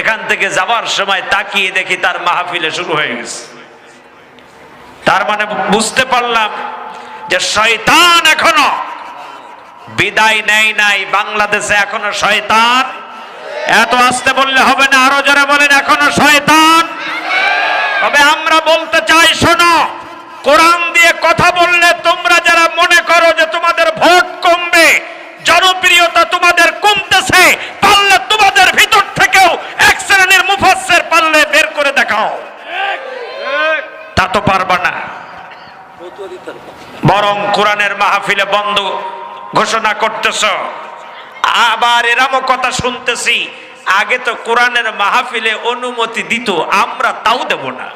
এখান থেকে যাবার সময় তাকিয়ে দেখি তার মাহফিলে শুরু হয়ে গেছে। তার মানে বুঝতে পারলাম যে শয়তান এখনও বিদায় নেয় নাই, বাংলাদেশে এখনও শয়তান। এত আসতে বললে হবে না, আরও যারা বলেন, এখনও শয়তান। তবে আমরা বলতে চাই, শোনো, কোরআন দিয়ে কথা বললে তোমরা যারা মনে করো যে তোমাদের ভোট কমবে, জনপ্রিয়তা তোমাদের কমতেছে, পারলে তোমাদের ভিতর থেকেও এক শ্রেণির মুফাসসির পারলে বের করে দেখাও তা পারবা না। বরং কোরআনের মাহফিলে বন্ধ ঘোষণা করতেছ। আবার এরামও কথা শুনতেছি, আগে তো কোরআনের মাহফিলে অনুমতি দিত, আমরা তাও দেব না।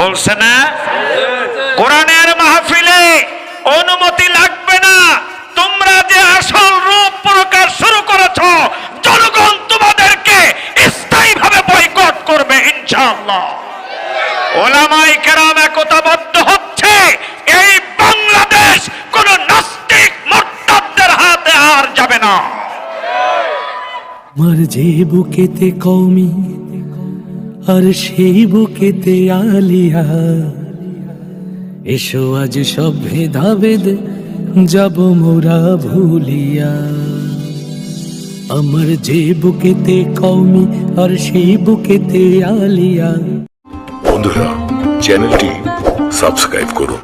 বলছে না? কোরআনের মাহফিলে অনুমতি লাগবে না। তোমরা যে আসল রূপ প্রকাশ শুরু করেছ, জনগণ তোমাদেরকে স্থায়ীভাবে বয়কট করবে, ইনশাআল্লাহ। ওলামাই কেরাম একতাবদ্ধ হচ্ছে, এই বাংলাদেশ কোন নাস্তিক হাতে আর যাবে না। যে বুকেতে কৌমি আর সেই বুকেতে আলিয়া। এসো আজ সব ভেদাভেদ, যাব মোরা ভুলিয়া। আমার যে বুকেতে কৌমি আর সেই বুকেতে আলিয়া। বন্ধুরা, চ্যানেলটি সাবস্ক্রাইব করুন।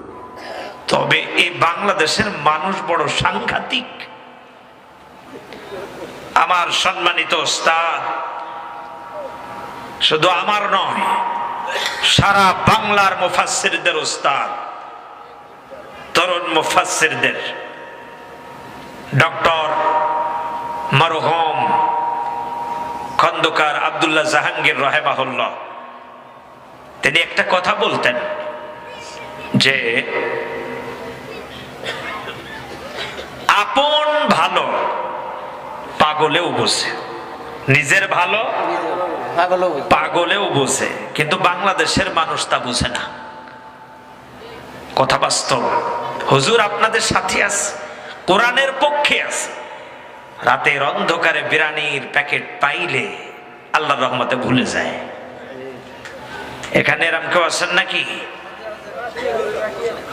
তবে এই বাংলাদেশের মানুষ বড় সাংঘাতিক। আমার সম্মানিত ওস্তাদ, শুধু আমার নয়, সারা বাংলার মুফাসসিরদের ওস্তাদ, তরুণ মুফাসসিরদের, ডক্টর মরহম খন্দকার আবদুল্লাহ জাহাঙ্গীর রহেমাহুল্লাহ। তিনি একটা কথা বলতেন যে আপন ভালো পাগলেও বোঝে নিজের ভালো পাগলেও বোঝে। কিন্তু বাংলাদেশের মানুষ তা বুঝে না। কথা বাস্তব। হুজুর আপনাদের সাথে আছে কোরআনের পক্ষে আছে। রাতের অন্ধকারে বিরানির প্যাকেট পাইলে আল্লাহর রহমতে ভুলে যায়। এখানে এরম কেউ আছেন নাকি?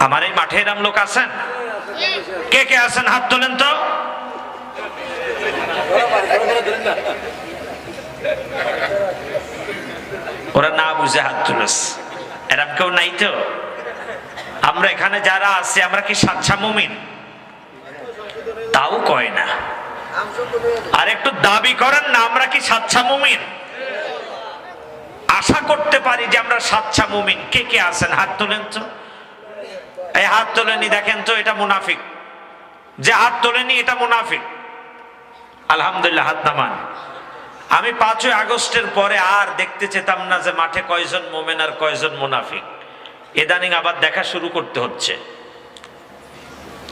আমার এই মাঠে এরম লোক আছেন? কে কে আছেন? হাত তোলেন তো। ওরা না বুঝে হাত তুলেস এরম কেউ নাই তো? আমরা এখানে যারা আছি, আমরা কি সাচ্ছা মুমিন? তাও কয় না। আর একটু দাবি করেন না, আমরা কি সাচ্ছা মুমিন? আশা করতে পারি যে আমরা সাচ্ছা মুমিন। কে কে আছেন? হাত তোলেন তো। এই হাত তোলেনি দেখেন তো, এটা মুনাফিক। যে হাত তোলেনি এটা মুনাফিক। আলহামদুলিল্লাহ, হাত নামান। আমি পাঁচই আগস্টের পরে আর দেখতে চেতাম না যে মাঠে কয়জন মোমেন আর কয়জন মুনাফিক। এদানিং আবার দেখা শুরু করতে হচ্ছে।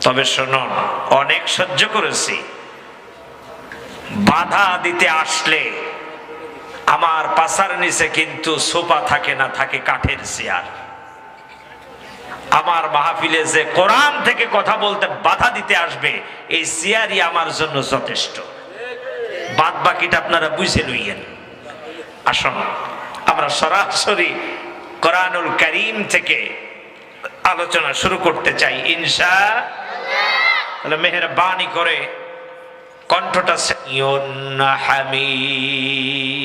তবে শুনুন, অনেক সহ্য করেছি। বাধা দিতে আসলে আমার পাশার নিচে কিন্তু সোফা থাকে না, থাকে কাঠের চেয়ার। আমার মাহফিলে যে কোরআন থেকে কথা বলতে বাধা দিতে আসবে, এই চেয়ারই আমার জন্য যথেষ্ট। বাদ বাকিটা আপনারা বুঝে লইয়েন। আসুন, আমরা সরাসরি কোরআনুল করিম থেকে আলোচনা শুরু করতে চাই, ইনশা তাহলে মেহরবানি করে কণ্ঠটা হামিদ।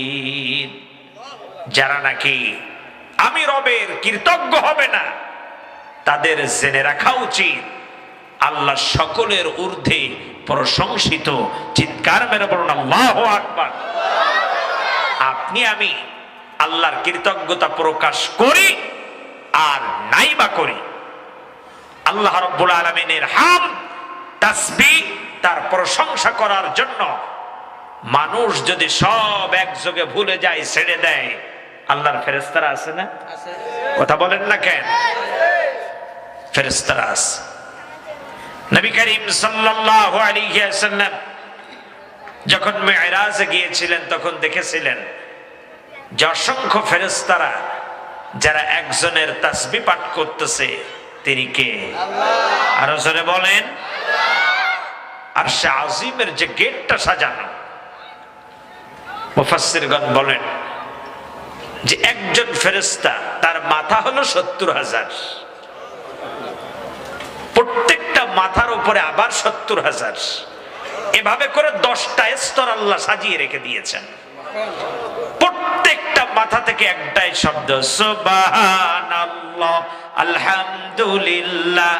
যারা নাকি আমি রবের কৃতজ্ঞ হবে না, তাদের জেনে রাখা উচিত, আল্লাহ সকলের ঊর্ধ্বে প্রশংসিত, চিৎকার মেরে বলুন, আল্লাহ আকবার। আপনি আমি আল্লাহর কৃতজ্ঞতা প্রকাশ করি আর নাই বা করি। আল্লাহ রব্বুল আলমিনের হাম, তাসবি, তার প্রশংসা করার জন্য মানুষ যদি সব একযোগে ভুলে যায়, ছেড়ে দেয় আল্লাহর ফেরেস্তারা আছে না? কথা বলেন না কেন? ফেরেস্তারা আছে। নবী করিম সাল্লাল্লাহু আলাইহি ওয়াসাল্লাম যখন মেরাজে গিয়েছিলেন, তখন দেখেছিলেন যে অসংখ্য ফেরেস্তারা যারা একজনের তাসবি পাঠ করতেছে, তিনি কে? আরও জোরে বলেন। আর সে আজিমের যে গেটটা সাজানো, মুফাসসিরগণ বলেন যে একজন ফেরেস্তা তার মাথা হলো সত্তর হাজার। প্রত্যেকটা মাথার উপরে আবার সত্তর হাজার। এভাবে করে দশটা স্তর আল্লাহ সাজিয়ে রেখে দিয়েছেন। প্রত্যেকটা মাথা থেকে একটাই শব্দ আলহামদুলিল্লাহ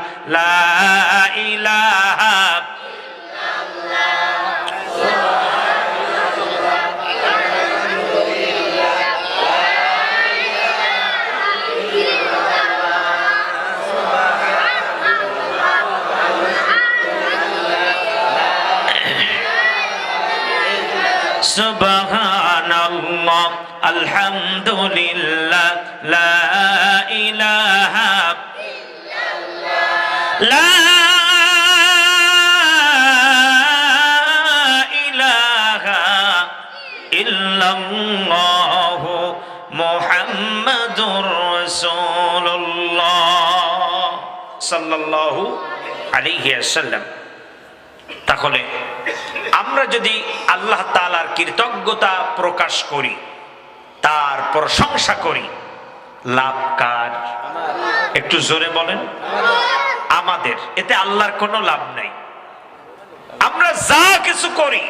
সুবহানাল্লাহ আলহামদুলিল্লাহ লা ইলাহা লা ইলাহা ইল্লাল্লাহ মুহাম্মাদুর রাসূলুল্লাহ সাল্লাল্লাহু আলাইহি ওয়াসাল্লাম। তাহলে আমরা যদি আল্লাহ তালার কৃতজ্ঞতা প্রকাশ করি, তার প্রশংসা করি, লাভ কার? একটু জোরে বলেন। আমাদের, এতে আল্লাহর কোনো লাভ নাই। আমরা যা কিছু করি,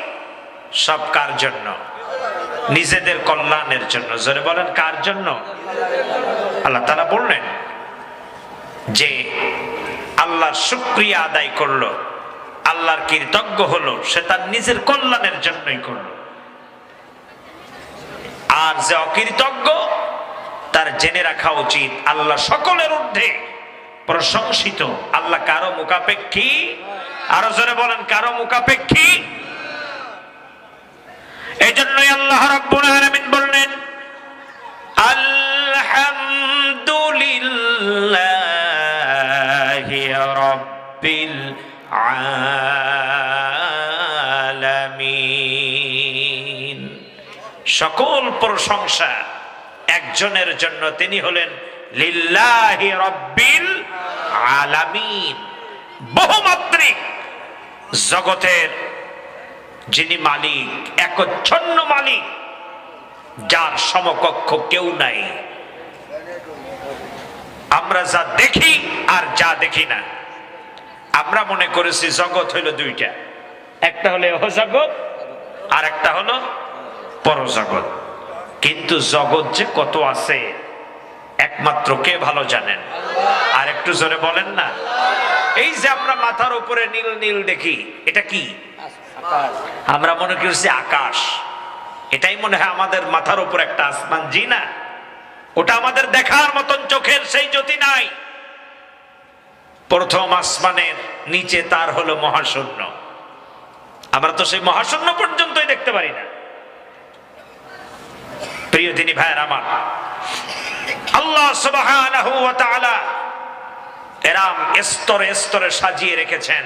সব কার জন্য? নিজেদের কল্যাণের জন্য। জোরে বলেন, কার জন্য? আল্লাহ তারা বললেন যে আল্লাহর শুক্রিয়া আদায় করল। আল্লাহর কৃতজ্ঞ হলো, সে তার নিজের কল্যাণের জন্যই করল। আর যে অকৃতজ্ঞ, তার জেনে রাখা উচিত, আল্লাহ সকলের ঊর্ধ্বে প্রশংসিত। আল্লাহ কারও মুখাপেক্ষী? আরও জোরে বলেন, কারও মুখাপেক্ষী? এই জন্যই আল্লাহ আলামিন বললেন, আলহামদুলিল্লাহি আলামিন। সকল প্রশংসা একজনের জন্য তিনি হলেন লিল্লাহি রব্বিল আলামিন। বহুমাত্রিক জগতের যিনি মালিক, একচ্ছন্ন মালিক, যার সমকক্ষ কেউ নাই। আমরা যা দেখি আর যা দেখি না। আমরা মনে করেছি জগৎ হইল দুইটা। একটা হলো জগৎ আর একটা হলো পরজগৎ। কিন্তু জগৎ যে কত আছে, একমাত্র কে ভালো জানেন? আর একটু জোরে বলেন না। এই যে আমরা মাথার উপরে নীল নীল দেখি, এটা কি? আমরা মনে করছি আকাশ। এটাই মনে হয় আমাদের মাথার উপর একটা আসমান, জি না? ওটা আমাদের দেখার মতন চোখের সেই জ্যোতি নাই। প্রথম আসমানের নিচে তার হলো মহাশূন্য। আমরা তো সেই মহাশূন্য পর্যন্তই দেখতে পারি না। প্রিয় তিনি ভাইয়ের আমার, আল্লাহ এরাম স্তরে স্তরে সাজিয়ে রেখেছেন।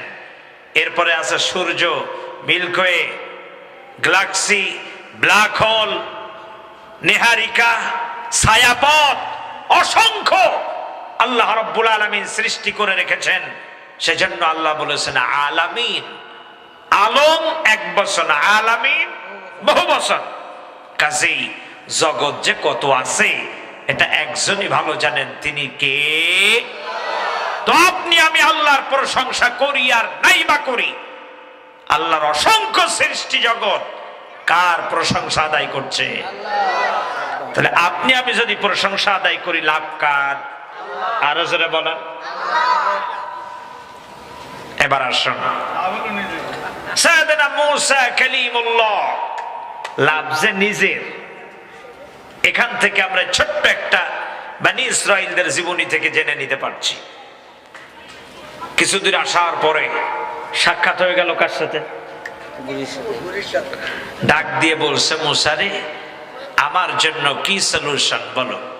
এরপরে আছে সূর্য, milky way, galaxy, black hole, Neharika, ছায়াপথ, অসংখ্য আল্লাহ রব্বুল আলমিন সৃষ্টি করে রেখেছেন। সেজন্য আল্লাহ বলেছেন আলামিন। আলম এক বছর না, আলামিন বহু বছর কাজেই জগৎ যে কত আছে এটা একজনই ভালো জানেন তিনি কে? তো আপনি আমি আল্লাহর প্রশংসা করি আর নাই বা করি। আল্লাহর অসংখ্য সৃষ্টি জগৎ কার প্রশংসা আদায় করছে? তাহলে আপনি আমি যদি প্রশংসা আদায় করি লাভ কার? আরও জোরে বলেন। এবার আসুন। এখান থেকে আমরা ছোট্ট একটা বানি ইসরায়েলদের জীবনী থেকে জেনে নিতে পারছি। কিছুদিন আসার পরে সাক্ষাৎ হয়ে গেল কার সাথে? ডাক দিয়ে বলছে মুসারে আমার জন্য কি সলিউশন বলো?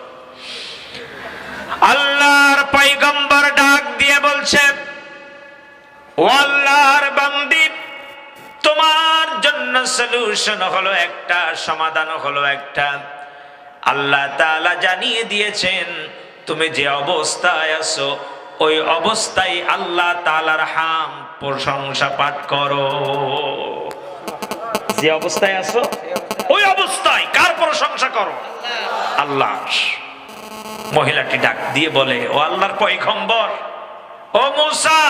আল্লাহর পাইগম্বর ডাক দিয়ে বলছে, ও আল্লাহর বান্দি, তোমার জন্য সলিউশন হলো একটা, সমাধান হলো একটা। আল্লাহ তাআলা জানিয়ে দিয়েছেন, তুমি যে অবস্থায় আছো, ওই অবস্থায় আল্লাহ তাআলার হাম প্রশংসা পাঠ করো। যে অবস্থায় আছো, ওই অবস্থায় কার প্রশংসা করো? আল্লাহ মহিলাটি ডাক দিয়ে বলে ও আল্লাহর পয়খম্বর ও মূসা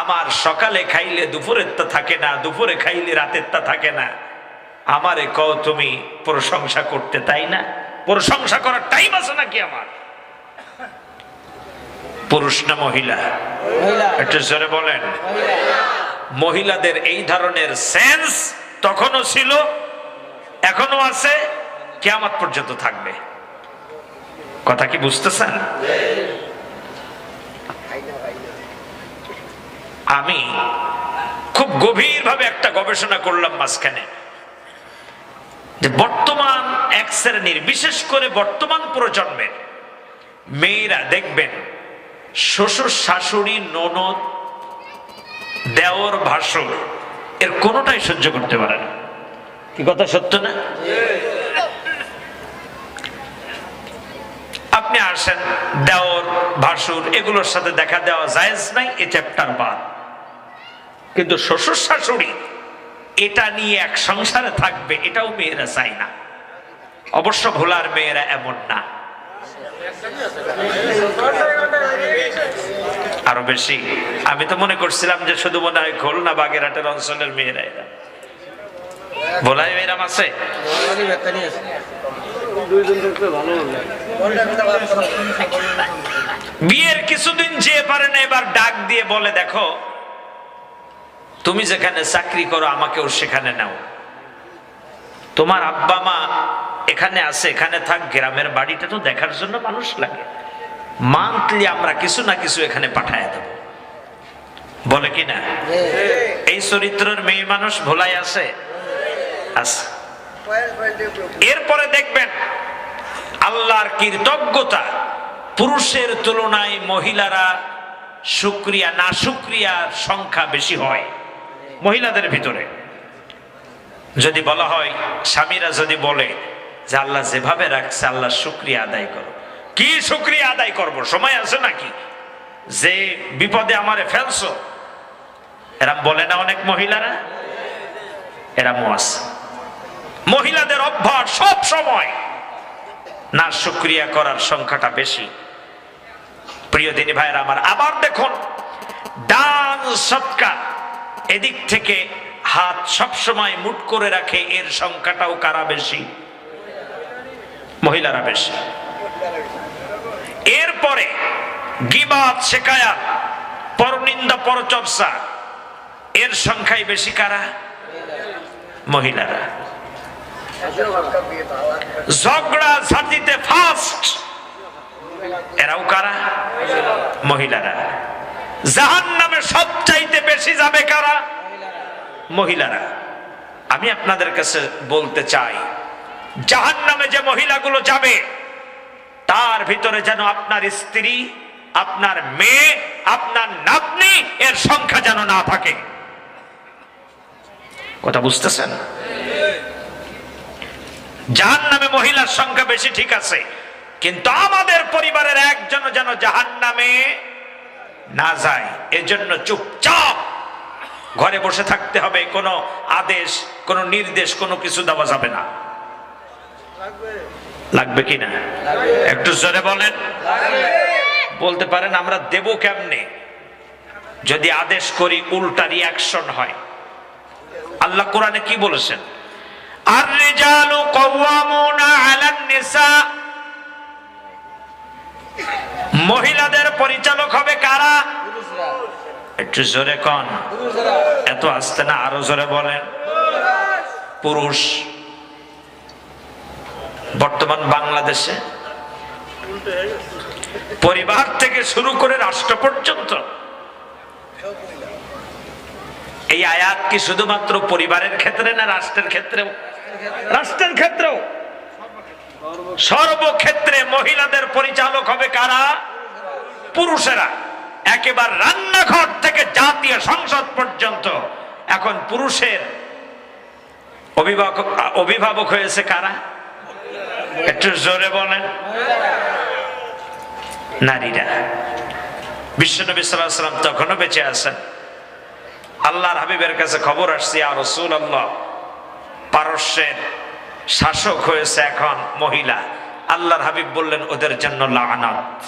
আমার সকালে খাইলে দুপুরের তা থাকে না দুপুরে খাইলে রাতের তা থাকে না। আমারে কও তুমি প্রশংসা করতে তাই না? প্রশংসা করার টাইম আছে নাকি আমার? পুরুষ না মহিলা? একটু জোরে বলেন। মহিলাদের এই ধরনের সেন্স তখনও ছিল এখনও আছে কেয়ামত পর্যন্ত থাকবে। কথা কি বুঝতেছেন? আমি খুব গভীরভাবে একটা গবেষণা করলাম মাঝখানে। যে বর্তমান এক শ্রেণির, বিশেষ করে বর্তমান প্রজন্মের মেয়েরা দেখবেন, শ্বশুর, শাশুড়ি, ননদ, দেওর, ভাসুর, এর কোনোটাই সহ্য করতে পারে না। কি কথা সত্য না? আপনি আসেন দেওর ভাসুর এগুলোর সাথে দেখা দেওয়া জায়েজ নাই এ চ্যাপ্টার বাদ। কিন্তু শ্বশুর শাশুড়ি এটা নিয়ে এক সংসারে থাকবে এটাও মেয়েরা চায় না। অবশ্য ভোলার মেয়েরা এমন না। আরও বেশি আমি তো মনে করছিলাম যে শুধু মনে হয় খুলনা বাগেরহাটের অঞ্চলের মেয়েরা এরা। ভোলায় মেয়েরাম আছে? বিয়ের কিছুদিন যে পারে না, এবার ডাক দিয়ে বলে, দেখো, তুমি যেখানে চাকরি করো, আমাকেও সেখানে নাও। তোমার আব্বা মা এখানে আছে, এখানে থাক, গ্রামের বাড়িটা তো দেখার জন্য মানুষ লাগে। মান্থলি আমরা কিছু না কিছু এখানে পাঠায় দেব। বলে কি না? এই চরিত্রের মেয়ে মানুষ ভোলাই আছে? আছে এরপরে দেখবেন আল্লাহর কৃতজ্ঞতা, পুরুষের তুলনায় মহিলারা শুক্রিয়া, না শুক্রিয়ার সংখ্যা বেশি হয় মহিলাদের ভিতরে। যদি বলা হয়, স্বামীরা যদি বলে যে আল্লাহ যেভাবে রাখছে, আল্লাহ শুক্রিয়া আদায় করো। কি শুক্রিয়া আদায় করব? সময় আছে নাকি? যে বিপদে আমারে ফেলছো, এরা বলে না অনেক মহিলারা? এরা মহিলাদের অভ্যাস সব সময় না, শুক্রিয়া করার সংখ্যাটা বেশি। প্রিয় দিনী ভাইয়ের আমার, আবার দেখুন, ডান সৎকা এদিক থেকে হাত সব সময় মুট করে রাখে, এর সংখ্যাটাও কারা বেশি? মহিলারা বেশি। এরপরে, গিবাদ শেখায়া পরনিন্দা, পরচর্চা, এর সংখ্যাই বেশি কারা? মহিলারা। ঝগড়া ঝাঁটিতে ফার্স্ট এরাও কারা? মহিলারা। জাহান নামে বেশি যাবে কারা? মহিলারা। আমি আপনাদের কাছে বলতে চাই জাহান নামে যে মহিলাগুলো যাবে, তার ভিতরে যেন আপনার স্ত্রী, আপনার মেয়ে, আপনার নাতনি, এর সংখ্যা যেন না থাকে। কথা বুঝতেছেন? জাহান নামে মহিলার সংখ্যা বেশি ঠিক আছে। কিন্তু আমাদের পরিবারের একজন যেন জাহান নামে না যায়, এজন্য চুপচাপ ঘরে বসে থাকতে হবে। কোনো আদেশ, কোনো নির্দেশ, কোনো কিছু দেওয়া যাবে না। লাগবে কি না? একটু জোরে বলেন। বলতে পারেন, আমরা দেব কেমনে? যদি আদেশ করি, উল্টা রিয়াকশন হয়। আল্লাহ কোরআনে কি বলেছেন? মহিলাদের পরিচালক হবে কারা? একটু জোরে কন। এত আসতে না, আরও জোরে বলেন। পুরুষ। বর্তমান বাংলাদেশে পরিবার থেকে শুরু করে রাষ্ট্র পর্যন্ত এই আয়াত কি শুধুমাত্র পরিবারের ক্ষেত্রে না রাষ্ট্রের ক্ষেত্রেও? রাষ্ট্রের ক্ষেত্রেও সর্বক্ষেত্রে মহিলাদের পরিচালক হবে কারা? পুরুষেরা। একেবারে রান্নাঘর থেকে জাতীয় সংসদ পর্যন্ত। এখন পুরুষের অভিভাবক অভিভাবক হয়েছে কারা? একটু জোরে বলেন। নারীরা। বিশ্বনবী সাল্লাহ তখনও বেঁচে আছেন। আল্লাহর হাবিবের কাছে খবর আসছে আর রসুল আল্লাহ পারস্যের শাসক হয়েছে এখন মহিলা। আল্লাহর হাবিব বললেন, ওদের জন্য লানাত।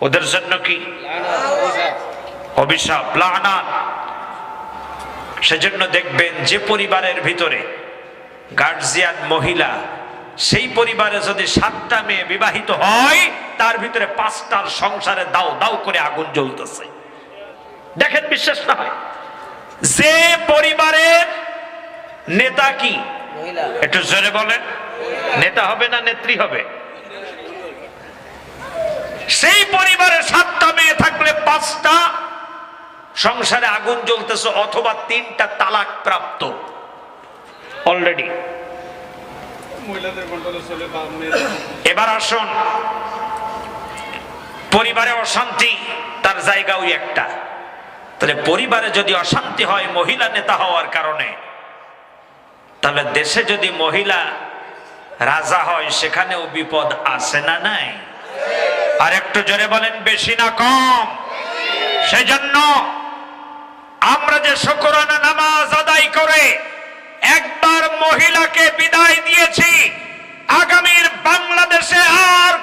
ওদের জন্য কি? অভিশাপ, লানাত। সেজন্য দেখবেন, যে পরিবারের ভিতরে গার্জিয়ান মহিলা, সেই পরিবারে যদি সাতটা মেয়ে বিবাহিত হয়, তার ভিতরে পাঁচটার সংসারে দাও দাও করে আগুন জ্বলতেছে। দেখেন, বিশ্বাস না হয়। যে পরিবারের নেতা কি? একটু জোরে বলেন। নেতা হবে না নেত্রী হবে? সেই পরিবারে সাতটা মেয়ে থাকলে পাঁচটা। সংসারে আগুন জ্বলতেছে অথবা তিনটা তালাক প্রাপ্ত। অলরেডি এবার আসুন। পরিবারে অশান্তি তার জায়গা ওই একটা। তাহলে পরিবারে যদি অশান্তি হয় মহিলা নেতা হওয়ার কারণে। তাহলে দেশে যদি মহিলা রাজা হয়, সেখানেও বিপদ আছে না নাই? আর একটু জোরে বলেন, বেশি না কম। সেজন্য আমরা যে শুকরানা নামাজ আদায় করে একবার মহিলাকে বিদায় দিয়েছি, আগামীর বাংলাদেশে আর